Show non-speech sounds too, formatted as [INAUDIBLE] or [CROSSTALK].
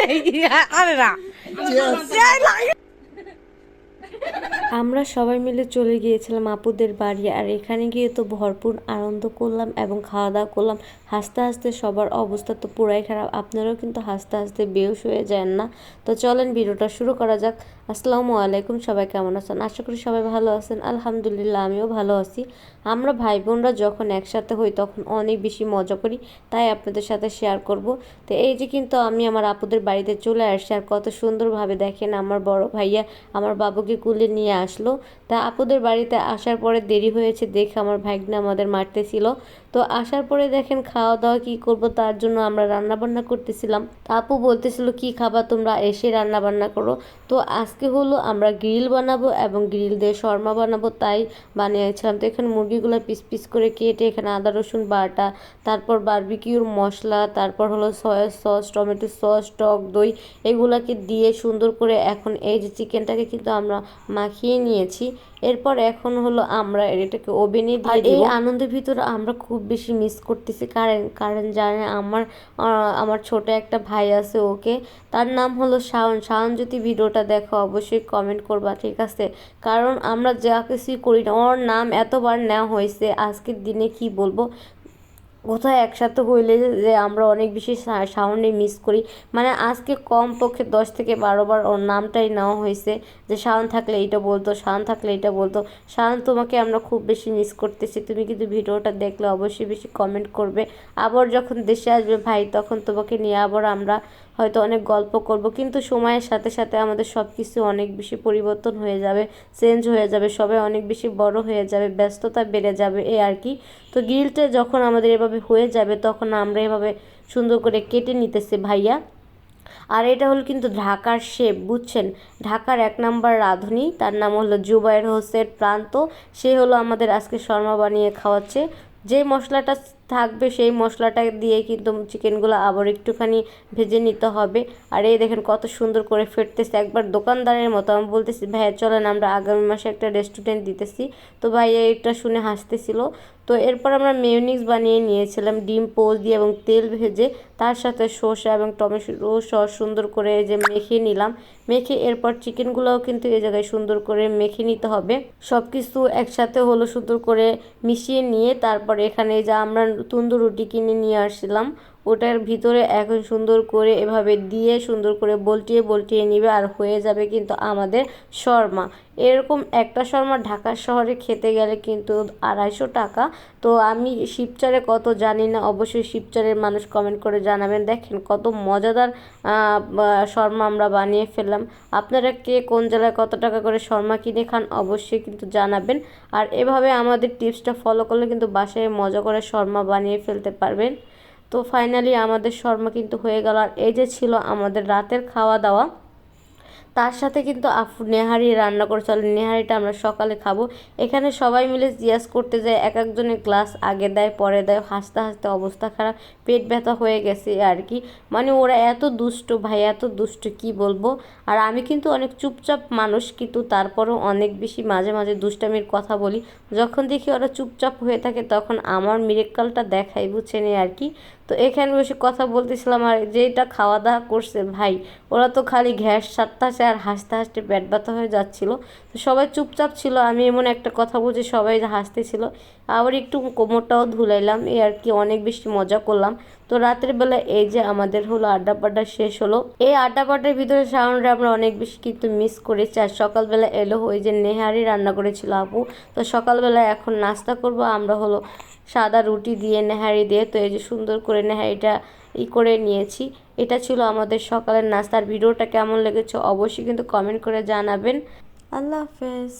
[LAUGHS] আরে না আমরা সবাই মিলে চলে গিয়েছিলাম আপুদের বাড়ি আর এখানে গিয়ে তো ভরপুর আনন্দ করলাম এবং খাওয়া দাওয়া করলাম। হাসতে হাসতে সবার অবস্থা তো পুরাই খারাপ। আপনারাও কিন্তু হাসতে হাসতে বেউস হয়ে যান না। তো চলেন ভিডিওটা শুরু করা যাক। আসসালামু আলাইকুম, সবাই কেমন আছেন? আশা করি সবাই ভালো আছেন। আলহামদুলিল্লাহ, আমিও ভালো আছি। আমরা ভাই বোনরা যখন একসাথে হই তখন অনেক বেশি মজা করি, তাই আপনাদের সাথে শেয়ার করব। তো এই যে কিন্তু আমি আমার আপুদের বাড়িতে চলে আসছি আর কত সুন্দরভাবে দেখেন আমার বড় ভাইয়া, আমার বাবুকে কুলে নিয়ে আসলো। তা আপুদের বাড়িতে আসার পরে দেরি হয়েছে দেখে আমার ভাগ্নে আমাদের মারতেছিল। তো আসার পরে দেখেন খাওয়া দাওয়া কি করব তার জন্য আমরা রান্না বান্না করতেছিলাম আপু বলতেছিল, কি খাবার তোমরা? এসে রান্না বান্না করো। তো আজকে হলো আমরা গ্রিল বানাবো এবং গ্রিল দিয়ে শর্মা বানাবো। তাই বানিয়েছিলাম। তো এখানে মুরগিগুলো পিস পিস করে কেটে এখানে আদা, রসুন বাটা, তারপর বারবিকিউর মশলা, তারপর হলো সয়া সস, টমেটো সস, টক দই, এগুলাকে দিয়ে সুন্দর করে এখন এই যে চিকেনটাকে কিন্তু আমরা মাখিয়ে নিয়েছি। এরপর এখন হলো আমরা এটাকে ওভেনে দিয়ে এই আনন্দের ভিতরে আমরা খুব বেশি মিস করতেছি। কারণ কারণ জানে আমার আমার ছোট একটা ভাই আছে ওকে। তার নাম হলো শাওন। শাওন যদি ভিডিওটা দেখো অবশ্যই কমেন্ট করবা ঠিক আছে? কারণ আমরা যা কিছুই করি না ওর নাম এতবার নেওয়া হয়েছে আজকের দিনে কি বলব? কোথায় একসাথে হইলে যে আমরা অনেক বেশি সাউন্ডে মিস করি। মানে আজকে কম পক্ষে দশ থেকে বারো বার ওর নামটাই নেওয়া হয়েছে, যে শাওন থাকলে এইটা বলতো, শাওন থাকলে এটা বলতো। শাওন তোমাকে আমরা খুব বেশি মিস করতেছি। তুমি কিন্তু ভিডিওটা দেখলে অবশ্যই বেশি কমেন্ট করবে। আবার যখন দেশে আসবে ভাই, তখন তোমাকে নিয়ে আবার আমরা হয়তো অনেক গল্প করব। কিন্তু সময়ের সাথে সাথে আমাদের সব কিছু অনেক বেশি পরিবর্তন হয়ে যাবে চেঞ্জ হয়ে যাবে, সবাই অনেক বেশি বড় হয়ে যাবে, ব্যস্ততা বেড়ে যাবে, এই আর কি। তো গিলটা যখন আমাদের এভাবে হয়ে যাবে তখন আমরা এভাবে সুন্দর করে কেটে নিতেছি ভাইয়া। আর এটা হলো কিন্তু ঢাকার শেপ, বুঝছেন? ঢাকার এক নাম্বার রাঁধুনি, তার নাম হলো জুবাইর হোসেন প্রান্ত। সে হলো আমাদের আজকে শর্মা বানিয়ে খাওয়াচ্ছে। যে মশলাটা থাকবে, সেই মশলাটা দিয়ে কিন্তু চিকেনগুলো আবার একটুখানি ভেজে নিতে হবে। আর এই দেখেন কত সুন্দর করে ফেটতেছে। একবার দোকানদারের মতো আমি বলতেছি ভাইয়া চলেন আমরা আগামী মাসে একটা রেস্টুরেন্ট দিতেছি। তো ভাইয়া এটা শুনে হাসতেছিল। তো এরপর আমরা মেয়োনিজ বানিয়ে নিয়েছিলাম, ডিম পোজ দিয়ে এবং তেল ভেজে। তার সাথে সর্ষে এবং টমেটো সস সুন্দর করে যে মেখে নিলাম। মেখে এরপর চিকেনগুলোও কিন্তু এই জায়গায় সুন্দর করে মেখে নিতে হবে। সব কিছু একসাথে হলো সুন্দর করে মিশিয়ে নিয়ে তারপর এখানে যা আমরা তন্দুর রুটি কিনে নিয়ে আসছিলাম। ওটার ভিতরে এখন সুন্দর করে এভাবে দিয়ে সুন্দর করে বলটিয়ে বলটিয়ে নিবে আর হয়ে যাবে কিন্তু আমাদের শর্মা। এরকম একটা শর্মা ঢাকা শহরে খেতে গেলে কিন্তু আড়াইশো টাকা। তো আমি শিবচারে কত জানি না, অবশ্যই শিবচারের মানুষ কমেন্ট করে জানাবেন। দেখেন কত মজাদার শর্মা আমরা বানিয়ে ফেললাম। আপনারা কে কোন জেলায় কত টাকা করে শর্মা কিনে খান অবশ্যই কিন্তু জানাবেন। আর এভাবে আমাদের টিপসটা ফলো করলে কিন্তু বাসায় মজা করে শর্মা বানিয়ে ফেলতে পারবেন। তো ফাইনালি আমাদের শর্মা কিন্তু হয়ে গেল। আর এই যে ছিল আমাদের রাতের খাওয়া দাওয়া তার সাথে কিন্তু আফু, নেহারি রান্না করে চলে। নেহারিটা আমরা সকালে খাব। এখানে সবাই মিলে জিজ্ঞাস করতে যায়, এক একজনের গ্লাস আগে দেয়, পরে দেয়। হাসতে হাসতে অবস্থা খারাপ, পেট ব্যথা হয়ে গেছে আর কি। মানে ওরা এত দুষ্ট, ভাই, এত দুষ্ট, কি বলব? আর আমি কিন্তু অনেক চুপচাপ মানুষ, কিন্তু তারপরও অনেক বেশি মাঝে মাঝে দুষ্টামির কথা বলি। যখন দেখি ওরা চুপচাপ হয়ে থাকে, তখন আমার মিরেক্কালটা দেখাই বুঝছেন এই আর কি। তো এখানে বসে কথা বলতেছিলাম, আর যেটা খাওয়া দাওয়া করছে, ভাই, ওরা তো খালি ঘ্যাস সারতাছে আর হাসতে হাসতে পেট ব্যথা হয়ে যাচ্ছিল। তো সবাই চুপচাপ ছিল, আমি এমন একটা কথা বলছি সবাই হাসতেছিল। আবার একটু কোমরটাও ধুলাইলাম, এই আর কি অনেক বেশি মজা করলাম। তো রাতের বেলা এই যে আমাদের হলো আড্ডা পাড্ডা শেষ হলো। এই আড্ডা পাড্ডার ভিতরে সাউন্ডে আমরা অনেক বেশি কিন্তু মিস করেছি। আর সকালবেলা এলো ওই যে নেহারি রান্না করেছিল আপু। তো সকালবেলা এখন নাস্তা করব, আমরা হলো সাদা রুটি দিয়ে নেহারি দিয়ে। তো এই যে সুন্দর করে নেহারিটা ই করে নিয়েছি। এটা ছিল আমাদের সকালের নাস্তার। ভিডিওটা কেমন লেগেছে অবশ্যই কিন্তু কমেন্ট করে জানাবেন। আল্লাহ হাফেজ।